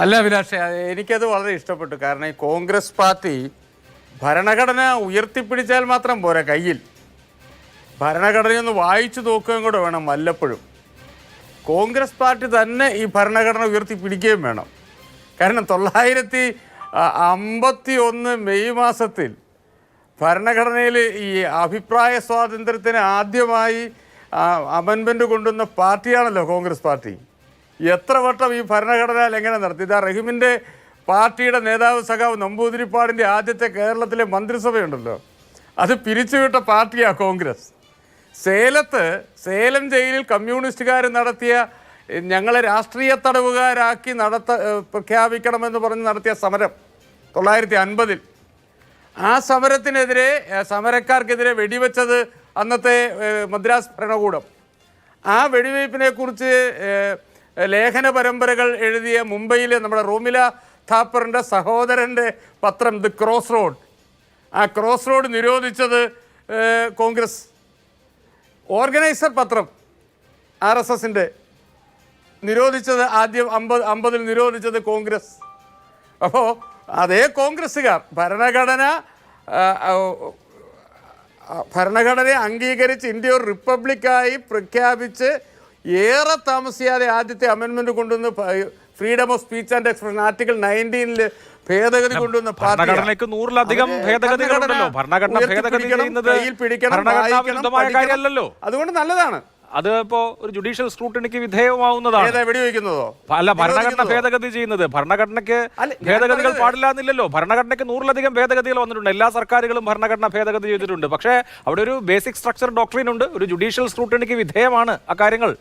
അല്ല അഭിലാഷേ എനിക്കത് വളരെ ഇഷ്ടപ്പെട്ടു. കാരണം ഈ കോൺഗ്രസ് പാർട്ടി ഭരണഘടന ഉയർത്തിപ്പിടിച്ചാൽ മാത്രം പോരാ കയ്യിൽ. ഭരണഘടനയൊന്ന് വായിച്ചു നോക്കുകയും കൂടെ വേണം വല്ലപ്പോഴും. കോൺഗ്രസ് പാർട്ടി തന്നെ ഈ ഭരണഘടന ഉയർത്തിപ്പിടിക്കുകയും വേണം. കാരണം തൊള്ളായിരത്തി അമ്പത്തി ഒന്ന് മെയ് മാസത്തിൽ ഭരണഘടനയിൽ ഈ അഭിപ്രായ സ്വാതന്ത്ര്യത്തിന് ആദ്യമായി അമെൻമെന്റ് കൊണ്ടുവന്ന പാർട്ടിയാണല്ലോ കോൺഗ്രസ് പാർട്ടി. എത്ര വട്ടം ഈ ഭരണഘടന ലംഘനം നടത്തി? ഇതാ റഹീമിന്റെ പാർട്ടിയുടെ നേതാവ് സഖാവ് നമ്പൂതിരിപ്പാടിന്റെ ആദ്യത്തെ കേരളത്തിലെ മന്ത്രിസഭയുണ്ടല്ലോ. അത് പിരിച്ചുവിട്ട പാർട്ടിയാണ് കോൺഗ്രസ്. സേലത്ത് സേലം ജയിലിൽ കമ്മ്യൂണിസ്റ്റുകാർ നടത്തിയ ഞങ്ങളെ രാഷ്ട്രീയ തടവുകാരാക്കി നടത്ത പ്രഖ്യാപിക്കണമെന്ന് പറഞ്ഞ് നടത്തിയ സമരം തൊള്ളായിരത്തി അൻപതിൽ ആ സമരത്തിനെതിരെ സമരക്കാർക്കെതിരെ വെടിവെച്ചത് അന്നത്തെ മദ്രാസ് ഭരണകൂടം. ആ വെടിവയ്പ്പിനെ കുറിച്ച് ലേഖന പരമ്പരകൾ എഴുതിയ മുംബൈയിലെ നമ്മുടെ റോമില താപ്പറിന്റെ സഹോദരന്റെ പത്രം ദി ക്രോസ് റോഡ്. ആ ക്രോസ് റോഡ് നിരോധിച്ചത് കോൺഗ്രസ്. ഓർഗനൈസർ പത്രം ആർ എസ് എസിന്റെ നിരോധിച്ചത് ആദ്യം അമ്പത് അമ്പതിൽ നിരോധിച്ചത് കോൺഗ്രസ്. അപ്പോൾ അതേ കോൺഗ്രസ്സുകാർ ഭരണഘടന ഭരണഘടനയെ അംഗീകരിച്ച് ഇന്ത്യ ഒരു റിപ്പബ്ലിക്കായി പ്രഖ്യാപിച്ച് ഏറെ താമസിയാതെ ആദ്യത്തെ അമെൻമെന്റ് കൊണ്ടുവന്ന് freedom of speech and expression article നയന്റീനിൽ ഭേദഗതി കൊണ്ടുവന്ന. ഭരണഘടനയ്ക്ക് നൂറിലധികം ഭേദഗതികളുണ്ടല്ലോ. ഭരണഘടന ഭേദഗതി ചെയ്യുന്നത്. കാര്യമല്ലല്ലോ. അതുകൊണ്ട് നല്ലതാണ് അത് ഇപ്പോ ഒരു ജുഡീഷ്യൽ സ്ക്രൂട്ടിനിക്ക് വിധേയമാവുന്നതാണ് വെടിവെക്കുന്നതോ അല്ല ഭരണഘടന? ഭേദഗതി ചെയ്യുന്നത് ഭരണഘടനയ്ക്ക് ഭേദഗതികൾ പാടില്ല എന്നില്ലല്ലോ ഭരണഘടനയ്ക്ക് നൂറിലധികം ഭേദഗതികൾ വന്നിട്ടുണ്ട് എല്ലാ സർക്കാരുകളും ഭരണഘടന ഭേദഗതി ചെയ്തിട്ടുണ്ട് പക്ഷേ അവിടെ ഒരു ബേസിക് സ്ട്രക്ചർ ഡോക്ടറിൻ ഉണ്ട് ഒരു ജുഡീഷ്യൽ സ്ക്രൂട്ടിനിക്ക് വിധേയമാണ് ആ ഈ-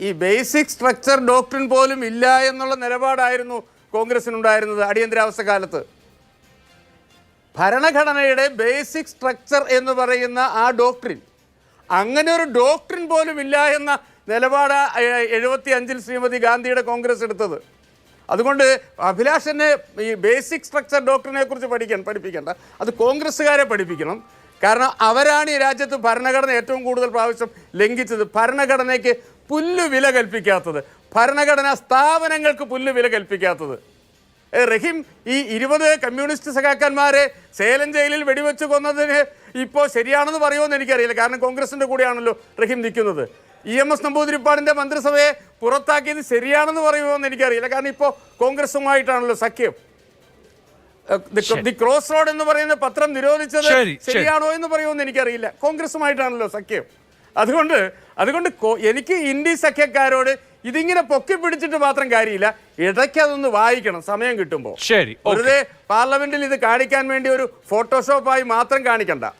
ഈ- ബേസിക് സ്ട്രക്ചർ ഡോക്ട്രിൻ പോലും ഇല്ല എന്നുള്ള നിലപാടായിരുന്നു കോൺഗ്രസിനുണ്ടായിരുന്നത് അടിയന്തരാവസ്ഥ കാലത്ത് ഭരണഘടനയുടെ ബേസിക് സ്ട്രക്ചർ എന്ന് പറയുന്ന ആ ഡോക്ടറിൻ അങ്ങനെ ഒരു ഡോക്ടറിൻ പോലും ഇല്ല എന്ന നിലപാട് എഴുപത്തി അഞ്ചിൽ ശ്രീമതി ഗാന്ധിയുടെ കോൺഗ്രസ് എടുത്തത്. അതുകൊണ്ട് അഭിലാഷനെ ഈ ബേസിക് സ്ട്രക്ചർ ഡോക്ടറിനെ കുറിച്ച് പഠിക്കാൻ പഠിപ്പിക്കേണ്ട. അത് കോൺഗ്രസ്സുകാരെ പഠിപ്പിക്കണം. കാരണം അവരാണ് ഈ രാജ്യത്ത് ഭരണഘടന ഏറ്റവും കൂടുതൽ പ്രാവശ്യം ലംഘിച്ചത്. ഭരണഘടനയ്ക്ക് പുല്ല് വില കൽപ്പിക്കാത്തത്. ഭരണഘടനാ സ്ഥാപനങ്ങൾക്ക് പുല്ല് വില കൽപ്പിക്കാത്തത്. റഹീം ഈ ഇരുപത് കമ്മ്യൂണിസ്റ്റ് സഖാക്കന്മാരെ സേലം ജയിലിൽ വെടിവെച്ച് കൊന്നതിന് ഇപ്പോൾ ശരിയാണെന്ന് പറയുമെന്ന് എനിക്കറിയില്ല. കാരണം കോൺഗ്രസിന്റെ കൂടെയാണല്ലോ റഹീം നിൽക്കുന്നത്. ഇ എം എസ് നമ്പൂതിരിപ്പാടിന്റെ മന്ത്രിസഭയെ പുറത്താക്കിയത് ശരിയാണെന്ന് പറയുമോ എന്ന് എനിക്കറിയില്ല. കാരണം ഇപ്പോൾ കോൺഗ്രസുമായിട്ടാണല്ലോ സഖ്യം. ദി- ക്രോസ് റോഡ് എന്ന് പറയുന്ന പത്രം നിരോധിച്ചത് ശരി, ശരി. ശരിയാണോ എന്ന് പറയുമെന്ന് എനിക്കറിയില്ല. കോൺഗ്രസുമായിട്ടാണല്ലോ സഖ്യം. അതുകൊണ്ട് അതുകൊണ്ട് എനിക്ക് ഇന്ത്യ സഖ്യക്കാരോട് ഇതിങ്ങനെ പൊക്കി പിടിച്ചിട്ട് മാത്രം കാര്യമില്ല. ഇടയ്ക്ക് അതൊന്ന് വായിക്കണം സമയം കിട്ടുമ്പോൾ ശരി ഒരു വെറുതെ പാർലമെന്റിൽ ഇത് കാണിക്കാൻ വേണ്ടി ഒരു ഫോട്ടോഷോപ്പായി മാത്രം കാണിക്കണ്ട.